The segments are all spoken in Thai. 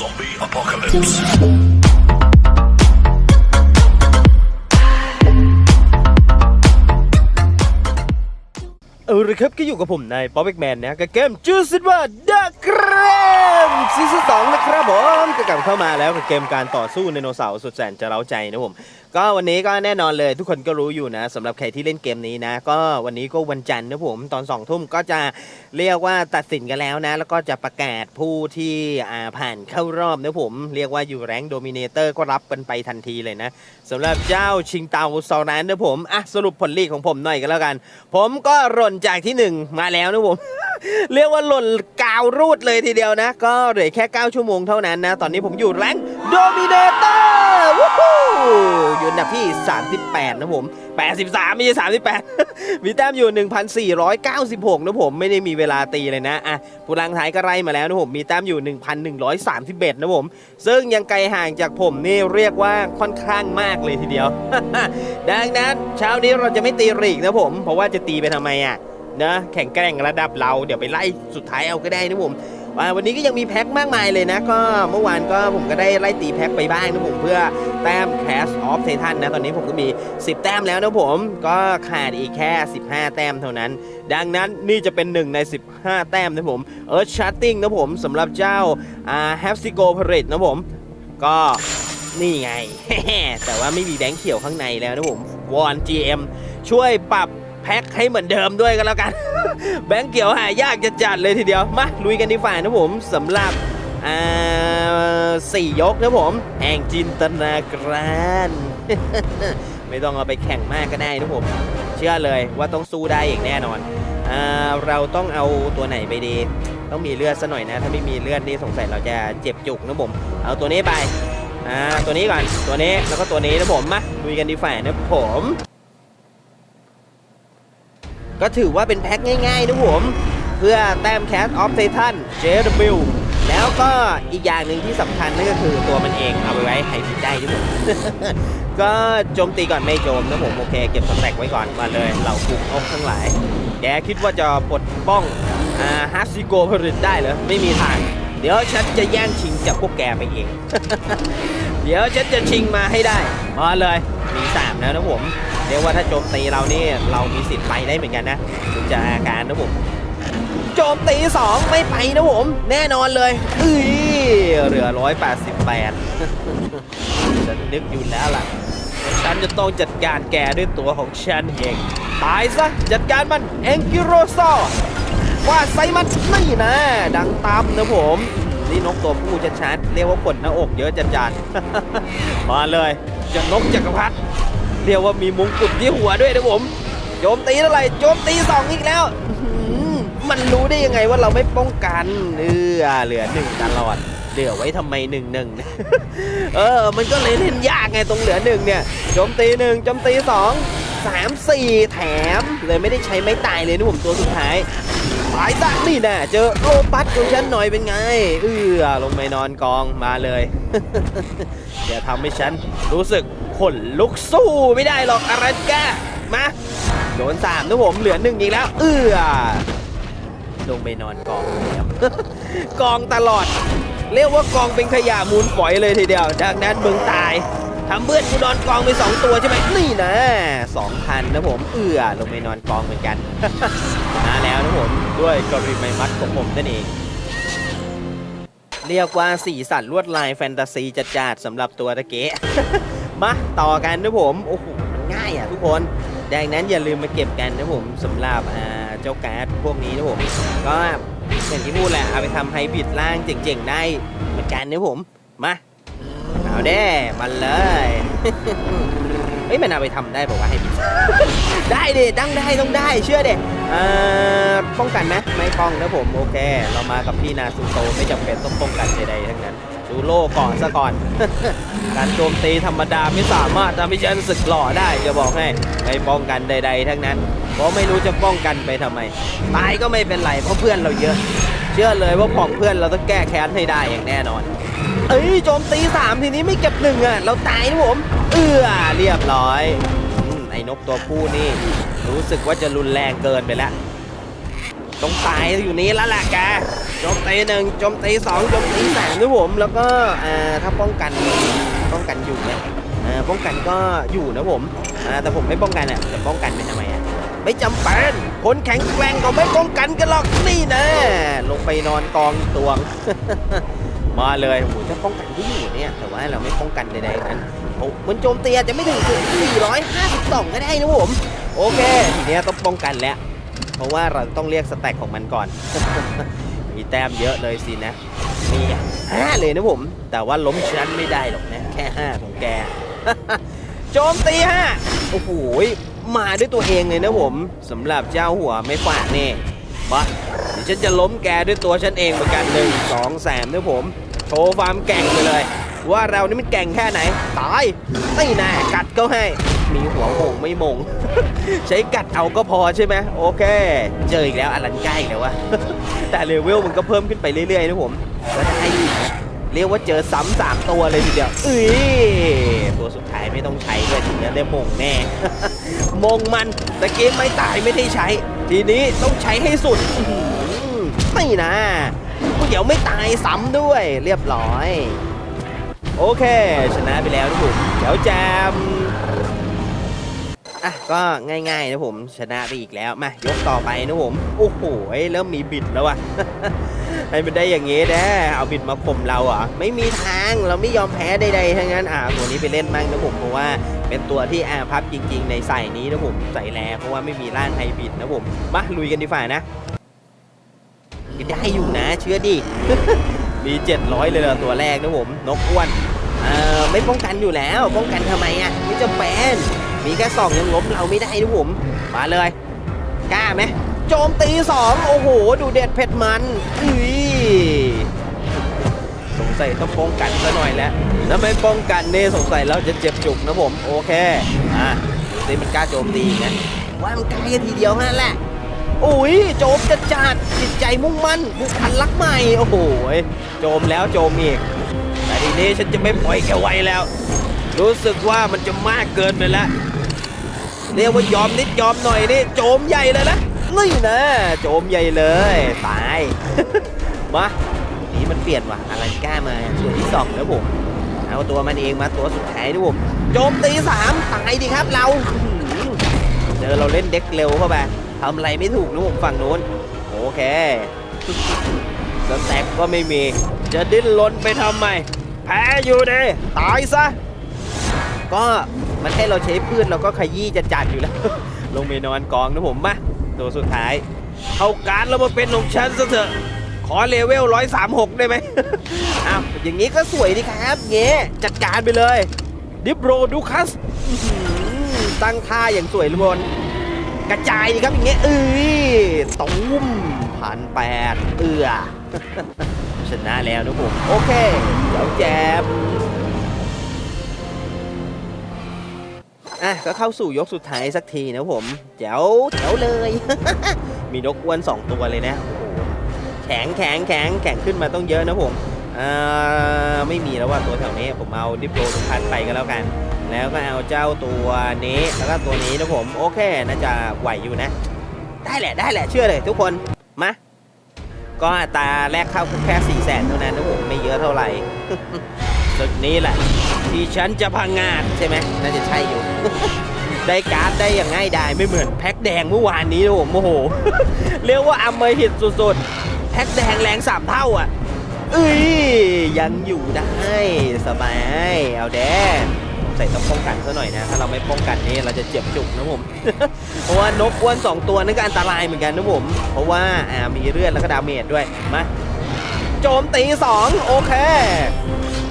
Zombie apocalypse. เออครับก็อยู่กับผมนายป๊อปเอกแมนนะกับเกมจูซิว่าดักเรมซีซั่นสองนะครับผมก็กลับเข้ามาแล้วกับเกมการต่อสู้ไดโนเสาร์สุดแสนจะเร้าใจนะผม ก็วันนี้ก็แน่นอนเลยทุกคนก็รู้อยู่นะสำหรับใครที่เล่นเกมนี้นะ ก็วันนี้ก็วันจันทร์นะผมตอนสองทุ่มก็จะเรียกว่าตัดสินกันแล้วนะ แล้วก็จะประกาศผู้ที่อ่าผ่านเข้ารอบนะผม เรียกว่าอยู่แรงโดมิเนเตอร์ก็รับกันไปทันทีเลยนะสำหรับเจ้าชิงเตาซอรันนะผมอะสรุปผลลีกของผมหน่อยกันแล้วกัน ผมก็หล่นจากที่หนึ่งมาแล้วนะผม เรียกว่าหล่นกาวรูดเลยทีเดียวนะ ก็เหลือแค่ 9 ชั่วโมงเท่านั้นนะ ตอนนี้ผมอยู่แรงโดมิเนเตอร์วู้ฮู้อยู่อันดับที่ 38 นะผม 83 ไม่ใช่ 38 มีแต้มอยู่ 1,496 นะผม ไม่ได้มีเวลาตีเลยนะอะผู้ลังท้ายก็ไล่มาแล้วนะผม มีแต้มอยู่ 1,131 นะผม ซึ่งยังไกลห่างจากผมนี่เรียกว่าค่อนข้างมากเลยทีเดียว ดังนั้นเช้านี้เราจะไม่ตีรีกนะผม เพราะว่าจะตีไปทำไมอะ นะแข่งแกร่งระดับเราเดี๋ยวไปไล่สุดท้ายเอาก็ได้นะผมวันนี้ก็ยังมีแพ็คมากมายเลยนะ ก็เมื่อวานก็ผมก็ได้ไล่ตีแพ็คไปบ้างนะผมเพื่อแต้ม Cash of Titan นะ ตอนนี้ผมก็มี 10 แต้มแล้วนะผมก็ขาดอีกแค่ 15 แต้มเท่านั้น ดังนั้นนี่จะเป็นหนึ่งใน 15 แต้มนะผมเอิร์ธชาร์ติงนะผมสำหรับเจ้าอ่า h a p s i g o p a r a d e นะผม ก็นี่ไง แต่ว่าไม่มีแบงค์เขียวข้างในแล้วนะผมวอน GM ช่วยปรับ แพ็คให้เหมือนเดิมด้วยกันแล้วกัน แบงค์เขียวหายากจะจัดเลยทีเดียว มาลุยกันดีฝ่านะผมสำหรับอ่าสี่ยกนะผมแห่งจินตนาการไม่ต้องเอาไปแข่งมากก็ได้นะผม เชื่อเลยว่าต้องสู้ได้อย่างแน่นอนอ่าเราต้องเอาตัวไหนไปดี ต้องมีเลือดซะหน่อยนะ ถ้าไม่มีเลือดนี่สงสัยเราจะเจ็บจุกนะผม เอาตัวนี้ไปอ่าตัวนี้ก่อนตัวนี้แล้วก็ตัวนี้นะผมมาลุยกันดีฝ่ายนะผม ก็ถือว่าเป็นแพ็คง่ายๆนะผมเพื่อแต้มแคสออฟเททัน JW แล้วก็อีกอย่างหนึ่งที่สำคัญนั่นก็คือตัวมันเองเอาไปไว้ไฮบิดได้ด้วยผมก็โจมตีก่อนไม่โจมนะผมโอเค เก็บสแต็กไว้ก่อนมาเลยเหล่าคุกอกทั้งหลาย แกคิดว่าจะปลดป้องอ่าฮัสซิโกผลิตได้เหรอ ไม่มีทาง เดี๋ยวฉันจะแย่งชิงจากพวกแกไปเอง เดี๋ยวฉันจะชิงมาให้ได้ มาเลย มีสามแล้วนะผม รียกว่าถ้าโจมตีเรานี่เรามีสิทธิ์ไปได้เหมือนกันนะจากอาการนะผมโจมตีสองไม่ไปนะผม แน่นอนเลยเอ้ยเหลือ 188ฉันนึกอยู่แล้วล่ะ ฉันจะต้องจัดการแกด้วยตัวของฉันเอง ตายซะ จัดการมันเอ็งกิโรโซว่าใส่มันนี่นะ ดังตามนะผม นี่นกตัวผู้ชัดๆเรียกว่าขนหน้าอกเยอะจัดๆมาเลยจะนกจักรพรรดิ เรียกว่ามีมงกุฎที่หัวด้วยนะผมโจมตีเท่าไหร่โจมตีสองอีกแล้วมันรู้ได้ยังไงว่าเราไม่ป้องกันเออเหลือหนึ่งตลอดเหลือไว้ทำไมหนึ่งหนึ่งเออ มันก็เลยเล่นยากไงตรงเหลือหนึ่งเนี่ยโจมตีหนึ่งโจมตีสองสามสี่แถม เลยไม่ได้ใช้ไม้ตายเลยนะผมตัวสุดท้ายตายซะนี่แน่เจอโลปัสของฉันหน่อยเป็นไง เออลงไปนอนกองมาเลยอย่าทำให้ฉันรู้สึก นลุกสู้ไม่ได้หรอกอะไรแกมาโดนสามนะผมเหลือหนึ่งอีกแล้ว เอือลงไปนอนกองแล้วกองตลอด เรียกว่ากองเป็นขยะมูลฝอยเลยทีเดียวดังนั้นมึงตายทำเบื่อนกูนอนกองไปสองตัวใช่ไหมนี่นะสองพันนะผม เอือลงไปนอนกองเหมือนกันมาแล้วนะผมด้วยกริไมมัดของผมนั่นเองเรียกว่าสีสันลวดลายแฟนตาซีจัดๆสำหรับตัวตะเกะ มาต่อกันนะผมโอ้โหง่ายอะทุกคนดังนั้นอย่าลืมมาเก็บกันนะผมสำหรับอ่าเจ้าการ์ดพวกนี้นะผมก็อย่างที่พูดแหละเอาไปทำไฮบริดล่างเจ๋งๆได้เหมือนกันนะผมมาเอาเด้มันเลยเฮ้ยมันเอาไปทำได้บอกว่าไฮบริดได้ดิตั้งได้ต้องได้เชื่อเด็เอ่อป้องกันไหมไม่ป้องนะผมโอเค เรามากับพี่นาซูโตไม่จำเป็นต้องป้องกันใดๆทั้งนั้น ดูโล่ก่อนซะก่อน การโจมตีธรรมดาไม่สามารถทำให้ฉันสึกหล่อได้จะบอกให้ไม่ป้องกันใด ๆ ทั้งนั้นเพราะไม่รู้จะป้องกันไปทำไม ตายก็ไม่เป็นไรเพราะเพื่อนเราเยอะ เชื่อเลยว่าของเพื่อนเราต้องแก้แค้นให้ได้อย่างแน่นอน เอ้ยโจมตีสามทีนี้ไม่เก็บหนึ่งอะเราตายนะผม เอื้อเรียบร้อยอไอ้นกตัวผู้นี่ รู้สึกว่าจะรุนแรงเกินไปแล้วต้องตายอยู่นี้แล้วล่ะแก โจมตีหนึ่งโจมตีสองโจมตีสามนะผมแล้วก็อ่าถ้าป้องกันป้องกันอยู่เนี่ยอ่าป้องกันก็อยู่นะผมแต่ผมไม่ป้องกันอะแต่ป้องกันเป็นทำไมอะไม่จำเป็นคนแข็งแกร่งก็ไม่ป้องกันกันหรอกนี่นะลงไปนอนกองตวง มาเลยโอ้โหถ้าป้องกันก็อยู่เนี่ยแต่ว่าเราไม่ป้องกันใดๆนั้นโอ้มันโจมตีอาจจะไม่ถึง452 ก็ได้นะผมโอเคทีเนี้ยต้องป้องกันแล้ว เพราะว่าเราต้องเรียกสแต็กของมันก่อน แต้มเยอะเลยสินะมีห้าเลยนะผม แต่ว่าล้มชั้นไม่ได้หรอกนะ แค่ห้าของแก โจมตีห้าโอ้โหมาด้วยตัวเองเลยนะผมสำหรับเจ้าหัวไม่ฝากนี่บะเดี๋ยวฉันจะล้มแกด้วยตัวฉันเองเหมือนกันหนึ่งสองสามนะผม โชว์ความแก่งไปเลย ว่าเรานี่มันแก่งแค่ไหน ตายไม่น่ากัดก็ให้ มีหัวโหงไม่มง ใช้กัดเอาก็พอใช่ไหมโอเค เจออีกแล้วอลันใกล้แล้ววะแต่เลเวลมันก็เพิ่มขึ้นไปเรื่อยๆนะผมก็ได้อยู่นะเรียกว่าเจอซ้ำสามตัวเลยทีเดียวเอ้ยตัวสุดท้ายไม่ต้องใช้ด้วยทีนี้ได้มงแน่ มงมันตะกี้ไม่ตายไม่ได้ใช้ ทีนี้ต้องใช้ให้สุดไม่นะเดี๋ยวไม่ตายซ้ำด้วย เรียบร้อย โอเค ชนะไปแล้วนะผมแจ๋วแจมอะก็ง่ายๆนะผมชนะไปอีกแล้วมายกต่อไปนะผมโอ้โหเริ่มมีบิดแล้วว่ะให้มันได้อย่างงี้นะเอาบิดมาข่มเราอะไม่มีทางเราไม่ยอมแพ้ใดๆทั้งนั้นอะตัวนี้ไปเล่นมั่งนะผมเพราะว่าเป็นตัวที่อาพับจริง ๆ ในใส่นี้นะผมใส่แลเพราะว่าไม่มีล่านไฮบิดนะผมมาลุยกันดีฝ่านะได้อยู่นะ เชื่อดิมี 700 เลยเหรอตัวแรกนะผม นกอ้วน เออไม่ป้องกันอยู่แล้ว ป้องกันทำไมอะไม่จำเป็นมีแค่สองยังล้มเราไม่ได้นะผมมาเลยกล้าไหมโจมตีสองโอ้โห ดูเด็ดเผ็ดมันอุ้ยสงสัยต้องป้องกันซะหน่อยแล้วถ้าไม่ป้องกันเนี่ยสงสัยเราจะเจ็บจุกนะผมโอเคอะดูสิมันกล้าโจมตีไงว่ามันใกล้กันทีเดียวแค่นั้นแหละอุ้ยโจมจัดจัดจิตใจมุ่งมั่นบุกพันรักใหม่โอ้โหโจมแล้วโจมอีก นี้ฉันจะไม่ปล่อยแกไว้แล้ว รู้สึกว่ามันจะมากเกินไปแล้วเรียกว่ายอมนิดยอมหน่อยนี่โจมใหญ่เลยนะนี่นะโจมใหญ่เลยตายมานี่มันเปลี่ยนว่ะอลันก้ามาตัวที่สองแล้วผมเอาตัวมันเองมาตัวสุดท้ายนะผมโจมตีสามตายดิครับเราเจอเราเล่นเด็กเร็วเข้าไปทำอะไรไม่ถูกนะผมฝั่งนู้นโอเคสแต็กก็ไม่มี จะดิ้นรนไปทำไม แพ้อยู่เดตายซะ ก็มันให้เราใช้พืชเราก็ขยี้จะจัดอยู่แล้ว ลงไปนอนกองนะผมมาตัวสุดท้าย เข้าการแล้วมาเป็นของฉันซะเถอะ ขอเลเวล136ได้ไหมอ้าวอย่างนี้ก็สวยดีครับ เงี้จัดการไปเลย ดิโรดูคัสตั้งท่าอย่างสวยเลยบนกระจายดีครับอย่างเงี้ยเอ้ยตุ้มพันแปดเอือ ชนะแล้วนะผมโอเคเดี๋ยวแจมอะก็เข้าสู่ยกสุดท้ายสักทีนะผมแจ๋วแจ๋วเลย มีนกอ้วนสองตัวเลยนะโอ้โหแข็งแข็งแข็งแข็งขึ้นมาต้องเยอะนะผมอ่าไม่มีแล้วว่าตัวแถวนี้ผมเอาดิปโรทุกพันไปก็แล้วกัน แล้วก็เอาเจ้าตัวนี้แล้วก็ตัวนี้นะผม โอเคน่าจะไหวอยู่นะ ได้แหละได้แหละเชื่อเลยทุกคนมา ก็อัตราแรกเข้าแค่4ี่แสนเท่านั้นนะผมไม่เยอะเท่าไหร่สุดนี้แหละ ที่ฉันจะพังงาดใช่ไหมน่าจะใช่อยู่ ได้การ์ดได้อย่างง่ายดายไม่เหมือนแพ็คแดงเมื่อวานนี้นะผมโอ้โห เรียกว่าอำมหิตสุดๆ แพ็คแดงแรงสามเท่าอะเอ้ยยังอยู่ได้สบายเอาแดง ใส่ต้องป้องกันซะหน่อยนะ ถ้าเราไม่ป้องกันนี่เราจะเจ็บจุกนะผม เพราะว่านกอ้วนสองตัวนั่นก็อันตรายเหมือนกันนะผม เพราะว่าอ่ามีเลือดแล้วก็ดาเมจด้วย มา โจมตีสองโอเค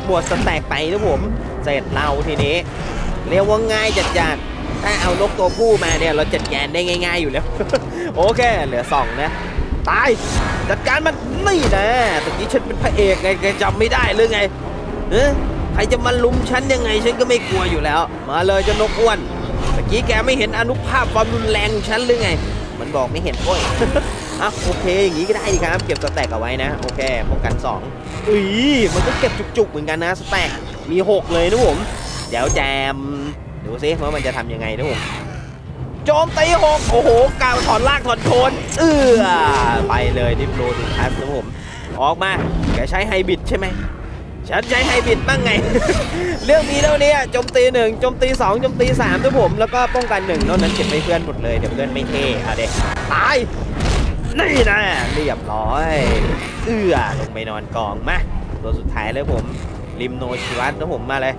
หมวดสแต็กไปนะผม เสร็จเราทีนี้ เรียกว่าง่ายจัดๆ ถ้าเอานกตัวผู้มาเนี่ยเราจัดการได้ง่าย ๆอยู่แล้ว โอเค เหลือสองนะ ตาย จัดการมันนี่นะตะกี้ฉันเป็นพระเอกไงจำไม่ได้หรือไงเอ้ ใครจะมาลุมฉันยังไงฉันก็ไม่กลัวอยู่แล้ว มาเลยเจ้านกอ้วนตะกี้แกไม่เห็นอนุภาพความรุนแรงฉันหรือไง มันบอกไม่เห็นโอ้ยอะโอเคอย่างนี้ก็ได้ดีครับ เก็บสแต็กเอาไว้นะ โอเคป้องกัน2อุ้ยมันก็เก็บจุกๆเหมือนกันนะสแต็กมี 6 เลยนะผมเดี๋ยวแจมดูซิว่ามันจะทำยังไงนะผมโจมตีหกโอ้โหกาวถอนลากถอนโคนเอื้อไปเลยดิฟโรดูคัสนะผมออกมาแกใช้ไฮบิดใช่ไหม ฉันใช้ไฮบริดบ้างไง เรื่องมีเท่านี้อะโจมตีหนึ่งโจมตีสองโจมตีสามด้วยผม แล้วก็ป้องกันหนึ่งนอกนั้นเก็บไปเพื่อนหมดเลยเดี๋ยวเพื่อนไม่เท่เอาเด็กตายนี่นะเรียบร้อย เอื้อลงไปนอนกองมาตัวสุดท้ายเลยผมริมโนชิวัตนะผมมาเลย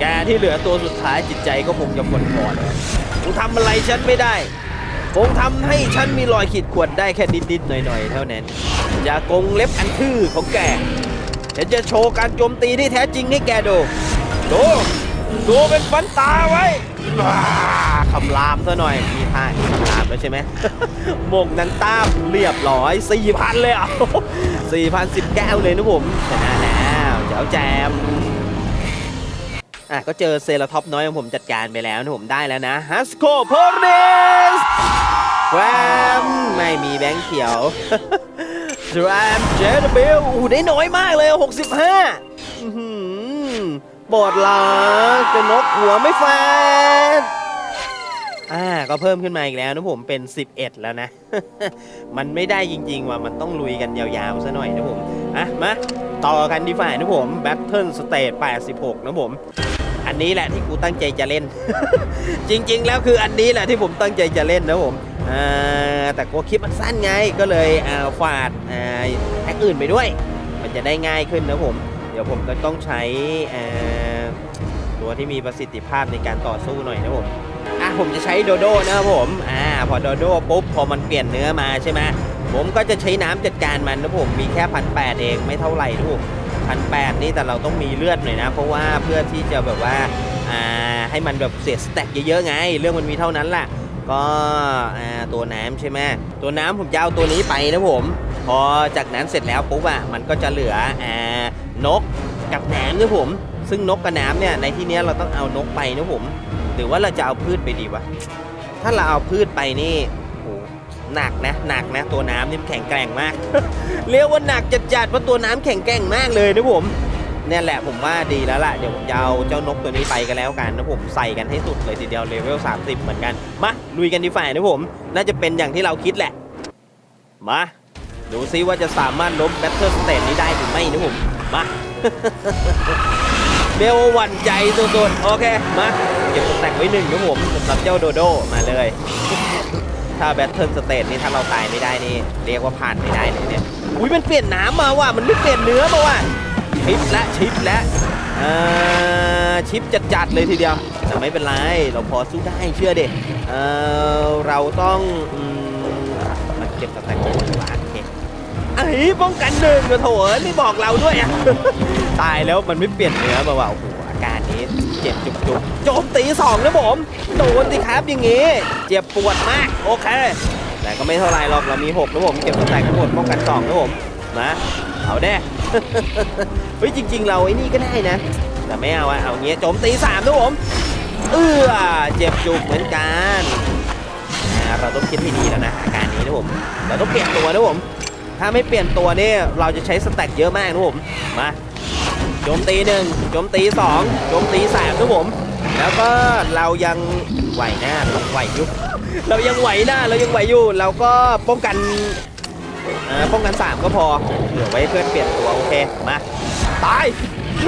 แกที่เหลือตัวสุดท้ายจิตใจก็คงจะฟนคอเลยคงทำอะไรฉันไม่ได้ คงทำให้ฉันมีรอยขีดข่วนได้แค่นิดๆหน่อยๆ เท่านั้น อย่ากงเล็บอันทื่อของแก ฉันจะโชว์การโจมตีที่แท้จริงให้แกดู ดู ดูเป็นฟันตาไว้คำรามซะหน่อย มีท่าคำรามแล้วใช่ไหมหมงนันตามเรียบร้อย4,000เลยอะ4,000สิบแก้วเลยนะผมชนะแล้วเจ้าแจม อะก็เจอเซราท็อปน้อยของผมจัดการไปแล้วนะผมได้แล้วนะฮัสโคโพเรสแวมไม่มีแบงค์เขียวทรามเจดเบลอู้ได้น้อยมากเลย 65อื้อหือบอดหลักจะนกหัวไม่ฟาดอ่าก็เพิ่มขึ้นมาอีกแล้วนะผมเป็น 11 แล้วนะ มันไม่ได้จริง ๆ ว่ามันต้องลุยกันยาวๆซะหน่อยนะผมอะมาต่อกันดีฝ่ายนะผม Battle Stage 86 นะผม อันนี้แหละที่กูตั้งใจจะเล่น จริง ๆ แล้วคืออันนี้แหละที่ผมตั้งใจจะเล่นนะผมแต่กลัวคลิปมันสั้นไงก็เลยอ่าฝาดแท็กอื่นไปด้วย มันจะได้ง่ายขึ้นนะผม เดี๋ยวผมก็ต้องใช้ตัวที่มีประสิทธิภาพในการต่อสู้หน่อยนะผมอะผมจะใช้โดโดนะครับผมอ่าพอโดโดปุ๊บพอมันเปลี่ยนเนื้อมาใช่ไหมผมก็จะใช้น้ำจัดการมันนะผมมีแค่พันแปดเองไม่เท่าไหร่นะผม พันแปดนี่แต่เราต้องมีเลือดหน่อยนะ เพราะว่าเพื่อที่จะแบบว่าอ่าให้มันแบบเสียสแต็กเยอะๆไง เรื่องมันมีเท่านั้นแหละก็อ่าตัวน้ำใช่ไหมตัวน้ำผมจะเอาตัวนี้ไปนะผม พอจากนั้นเสร็จแล้วปุ๊บอะมันก็จะเหลืออ่านกกับน้ำนะผม ซึ่งนกกับน้ำเนี่ยในที่นี้เราต้องเอานกไปนะผม หรือว่าเราจะเอาพืชไปดีวะถ้าเราเอาพืชไปนี่ หนักนะหนักนะตัวน้ำนี่แข็งแกร่งมาก เรียกว่าหนักจัดๆเพราะตัวน้ำแข็งแกร่งมากเลยนะผมเนี่ยแหละผมว่าดีแล้วล่ะ เดี๋ยวผมจะเอาเจ้านกตัวนี้ไปกันแล้วกันนะผมใส่กันให้สุดเลยทีเดียวเลเวล 30 เหมือนกัน มาลุยกันดีฝ่ายนะผม น่าจะเป็นอย่างที่เราคิดแหละ มาดูซิว่าจะสามารถล้มแบทเทิลสเตทนี้ได้หรือไม่นะผม มาเบลหวั่นใจสุดๆโอเค มา เก็บสแต็กไว้หนึ่งนะผมสำหรับเจ้าโดโดมาเลย ถ้าแบทเทิลสเตทนี่ถ้าเราตายไม่ได้นี่เรียกว่าผ่านไม่ได้เลยเนี่ย อุ้ยมันเปลี่ยนน้ำมาว่ะ มันไม่เปลี่ยนเนื้อมาว่ะ ชิปและชิปและเอ่อชิปจัดๆเลยทีเดียว แต่ไม่เป็นไร เราพอสู้ได้เชื่อเด็เออเราต้องอมาเก็บสแต็กไว้ดีกว่าไอ้ป้องกันหนึ่งกระโถเอ้ยไม่บอกเราด้วยอะ ตายแล้วมันไม่เปลี่ยนเนื้อมาว่าโอ้โห เจ็บจุกจุกโจมตีสองนะผม โดนสิครับอย่างงี้ เจ็บปวดมาก โอเค แต่ก็ไม่เท่าไรหรอก เรามีหกนะผม เก็บตั้งแต่กันหมดป้องกันสองนะผม นะ เอาแน่เฮ้ยจริง ๆ เราไอ้นี่ก็ได้นะ แต่ไม่เอาอะเอาเงี้ยโจมตีสามนะผม เออเจ็บจุกเหมือนกันเราต้องคิดให้ดีแล้วนะอาการนี้นะผม เราต้องเปลี่ยนตัวนะผม ถ้าไม่เปลี่ยนตัวนี่เราจะใช้สแต็กเยอะมากนะผม มา มตีหนึ่งโจมตีสองโจมตีสามนะผม แล้วก็เรายังไหวหน้าเราไหวอยู่เรายังไหวหน้าเรายังไหวอยู่ เราก็ป้องกันอ่อป้องกันสามก็พอเหลือไว้เพื่อนเปลี่ยนตัวโอเคมาตาย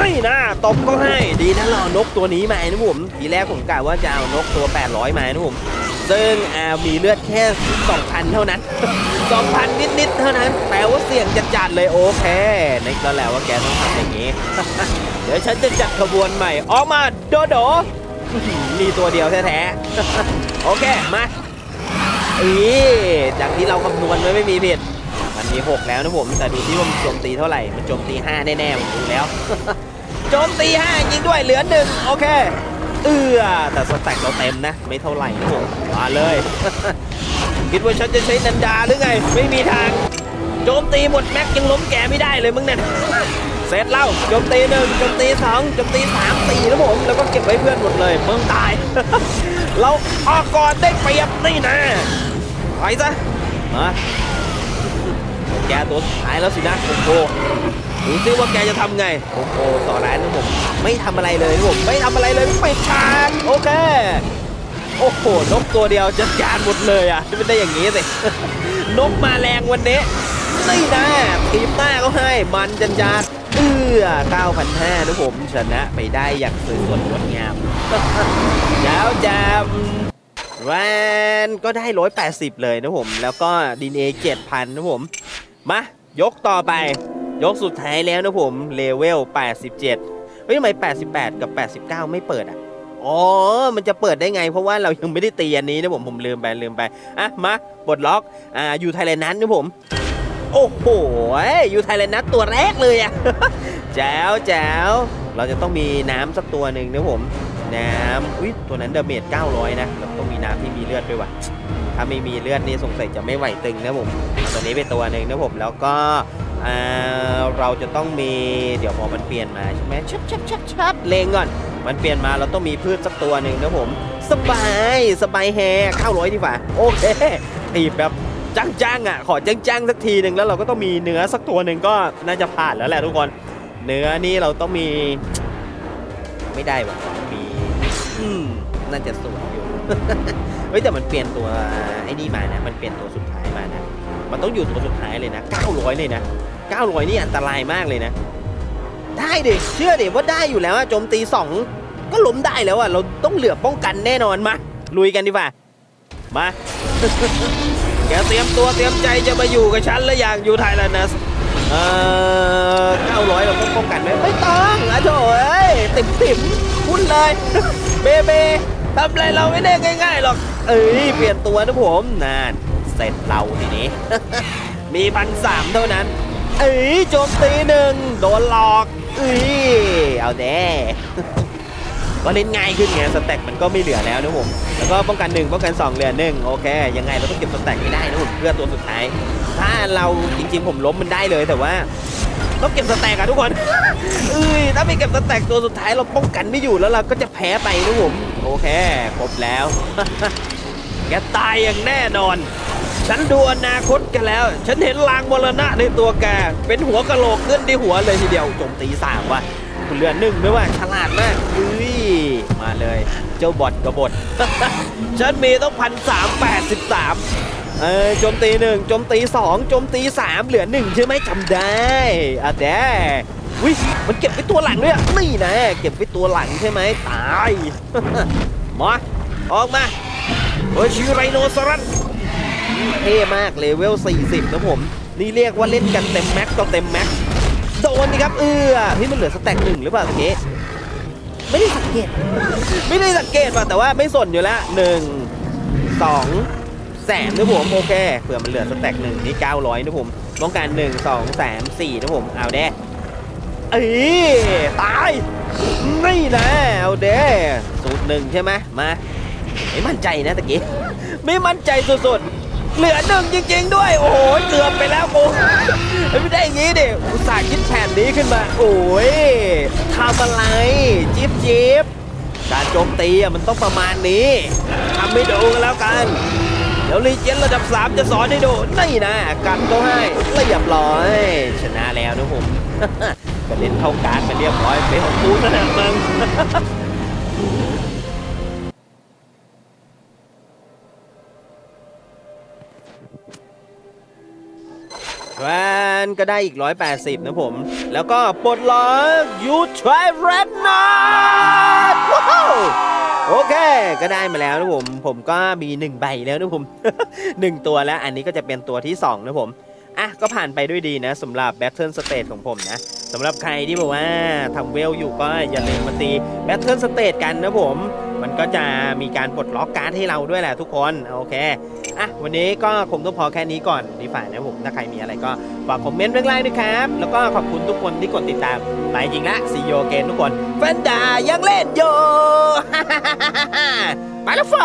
นี่นะตบก็ให้ดีนะเราเอานกตัวนี้มานะผมทีแรกผมกะว่าจะเอานกตัว 800 มานะผม ซึ่งอ่ามีเลือดแค่ 2,000 เท่านั้น 2,000 นิดๆ เท่านั้นแต่ว่าเสี่ยงจัดๆเลยโอเคนึกแล้วแหละว่าแกต้องทำอย่างนี้ เดี๋ยวฉันจะจัดขบวนใหม่ออกมาโดโดมีตัวเดียวแท้ๆ โอเค มาอีจากที่เราคำนวณไว้ไม่มีผิด มันมี 6 แล้วนะผม แต่ดูที่ว่ามันโจมตีเท่าไหร่ มันโจมตี 5 แน่ๆผมดูแล้ว โจมตี 5 ยิงด้วยเหลือหนึ่งโอเค เอื้อแต่สแต็กเราเต็มนะ ไม่เท่าไหร่นะผมมาเลย คิดว่าฉันจะใช้นันดาหรือไง ไม่มีทาง โจมตีหมดแม็กยังล้มแกไม่ได้เลยมึงเนี่ยเสร็จแล้วโจมตีหนึ่งโจมตีสองโจมตีสามสี่แล้วผมแล้วก็เก็บไว้เพื่อนหมดเลยมึงตาย เราออกก่อนได้เปรียบนี่นะไปซะมาแกตัวสุดท้ายแล้วสินะโอ้โห ดูซิว่าแกจะทำไง โอ้โหสอนร้ายนะผมไม่ทำอะไรเลยนะผมไม่ทำอะไรเลยปิดฉากโอเคโอ้โหนกตัวเดียวจัดการหมดเลยอะไม่ได้อย่างนี้สินกมาแรงวันนี้นี่นะทีบหน้าเขาให้มันจันจานเอื้อ9,500นะผมชนะไปได้อย่างสวยสดงดงามยาวจำแวนก็ได้ 180 เลยนะผม แล้วก็ดินเอ7,000นะผม มายกต่อไป ยกสุดท้ายแล้วนะผมเลเวล 87 เฮ้ยทำไม 88 กับ 89 ไม่เปิดอะ อ๋อ มันจะเปิดได้ไง เพราะว่าเรายังไม่ได้ตีอันนี้นะผม ผมลืมไป ลืมไป อะ มาปลดล็อก อ่า อยู่ไทยแลนด์นั้นนะผม โอ้โห อยู่ไทยแลนด์นัดตัวแรกเลยอะแจ๋วแจ๋วเราจะต้องมีน้ำสักตัวหนึ่งนะผม น้ำอุ้ยตัวนั้นเดาเมจ900 นะเราต้องมีน้ำที่มีเลือดด้วยว่ะ ถ้าไม่มีเลือดนี่สงสัยจะไม่ไหวตึงนะผมตัวนี้เป็นตัวหนึ่งนะผมแล้วก็เราจะต้องมีเดี๋ยวพอมันเปลี่ยนมาใช่ไหมชับชับชับชับเลงก่อน มันเปลี่ยนมาเราต้องมีพืชสักตัวหนึ่งนะผม สบายสบายแฮ900ดีกว่าโอเคถีแบบจังๆอะขอจังๆสักทีหนึ่งแล้วเราก็ต้องมีเนื้อสักตัวหนึ่งก็น่าจะผ่านแล้วแหละทุกคน เนื้อนี่เราต้องมีไม่ได้ว่ะมีอืมน่าจะสวยอยู่ เฮ้ยแต่มันเปลี่ยนตัวไอ้นี่มานะ มันเปลี่ยนตัวสุดท้ายมานะ มันต้องอยู่ตัวสุดท้ายเลยนะ900เลยนะ900นี่อันตรายมากเลยนะ ได้เดิเชื่อเดิว่าได้อยู่แล้วอะโจมตี2ก็ล้มได้แล้วอะเราต้องเหลือป้องกันแน่นอนมาลุยกันดีกว่ามาแกเตรียมตัวเตรียมใจจะมาอยู่กับฉันแล้วอย่างอยู่ไทยแล้วนะเอ่อ900เราต้องป้องกันไหมไม่ต้องอะโถเอ้ยติ่มติ่มพูดเลยเบเบทำอะไรเราไม่ได้ง่ายๆหรอก เอ้ยเปลี่ยนตัวนะผมนานเสร็จเราทีนี้ มีพันสามเท่านั้น เอ้ยโจมตีหนึ่งโดนหลอก เอ้ยเอาแน่ก็เล่นง่ายขึ้นไงสแต็กมันก็ไม่เหลือแล้วนะผมแล้วก็ป้องกันหนึ่งป้องกันสองเหลือหนึ่งโอเค ยังไงเราต้องเก็บสแต็กให้ได้นะผมเพื่อตัวสุดท้าย ถ้าเราจริงๆผมล้มมันได้เลยแต่ว่า ต้องเก็บสแต็กอะทุกคนเอ้ยถ้าไม่เก็บสแต็กตัวสุดท้ายเราป้องกันไม่อยู่แล้วเราก็จะแพ้ไปนะผมโอเคครบแล้ว แกตายอย่างแน่นอน ฉันดูอนาคตแกันแล้ว ฉันเห็นลางมรณะในตัวแกเป็นหัวกะโหลกขึ้นที่หัวเลยทีเดียวโจมตีสามว่ะคุณเรือนหนึ่งด้วยว่าฉลาดมากอุ้ยมาเลย เจ้าบอดกบฏฉันมีต้องพันสามแปดสิบสาม เออโจมตีหนึ่งโจมตีสองโจมตีสามเหลือหนึ่งใช่ไหมจำได้อะแดอุ้ยมันเก็บไว้ตัวหลังด้วยอะนี่นะเก็บไว้ตัวหลังใช่ไหมตายมาออกมาโอชิไรโนซอรัสเท่มากเลเวล 40 นะผม นี่เรียกว่าเล่นกันเต็มแม็กก็เต็มแม็กโดนนี่ครับเออพี่มันเหลือสแต็กหนึ่งหรือเปล่าตะเกีไม่ได้สังเกต ไม่ได้สังเกตว่ะแต่ว่าไม่สนอยู่แล้วหนึ่งสอง สนนะผมโอเคเผื่อมันเหลือสแต็กหนึ่งนี่900นะผมต้องการหนึ่งสองสามสี่นะผมเอาเด้เอ้ตายนี่นะเอาเด้สูตรหนึ่งใช่ไหมมาไม่มั่นใจนะตะกี้ไม่มั่นใจสุดๆเหลือหนึ่งจริง ๆ ด้วย โอ้โหเกือบไปแล้วกูไม่ได้อย่างงี้ดิอุตส่าห์คิดแผนนี้ขึ้นมา โอ้ยทำอะไรจิ๊บจิ๊บการโจมตีอะมันต้องประมาณนี้ทำให้ดูกันแล้วกัน เดี๋ยวรีเจนระดับ 3 จะสอนให้ดูนี่นะ กันก็ให้เรียบร้อย ชนะแล้วนะผมกระเด็นเข้าการไปเรียบร้อยเป็นของกูนะมึงแวนก็ได้อีก 180 นะผม แล้วก็ปลดล็อก you try red not ว้าว โอเค ก็ได้มาแล้วนะผม ผมก็มี 1 ใบแล้วนะผม 1 ตัวแล้ว อันนี้ก็จะเป็นตัวที่ 2 นะผม อะ ก็ผ่านไปด้วยดีนะสำหรับ Battle Stage ของผมนะสำหรับใครที่บอกว่าทำเวลอยู่ก็อย่าลืมมาตี Battle Stage กันนะผม มันก็จะมีการปลดล็อกการ์ดให้เราด้วยแหละทุกคน โอเค อะ วันนี้ก็คงต้องพอแค่นี้ก่อนดีฝ่านะผม ถ้าใครมีอะไรก็ฝากคอมเมนต์เรื่องไลน์ด้วยครับ แล้วก็ขอบคุณทุกคนที่กดติดตามไปจริงละซีโยเกนทุกคน แฟนดายังเล่นโยไปแล้วไฟ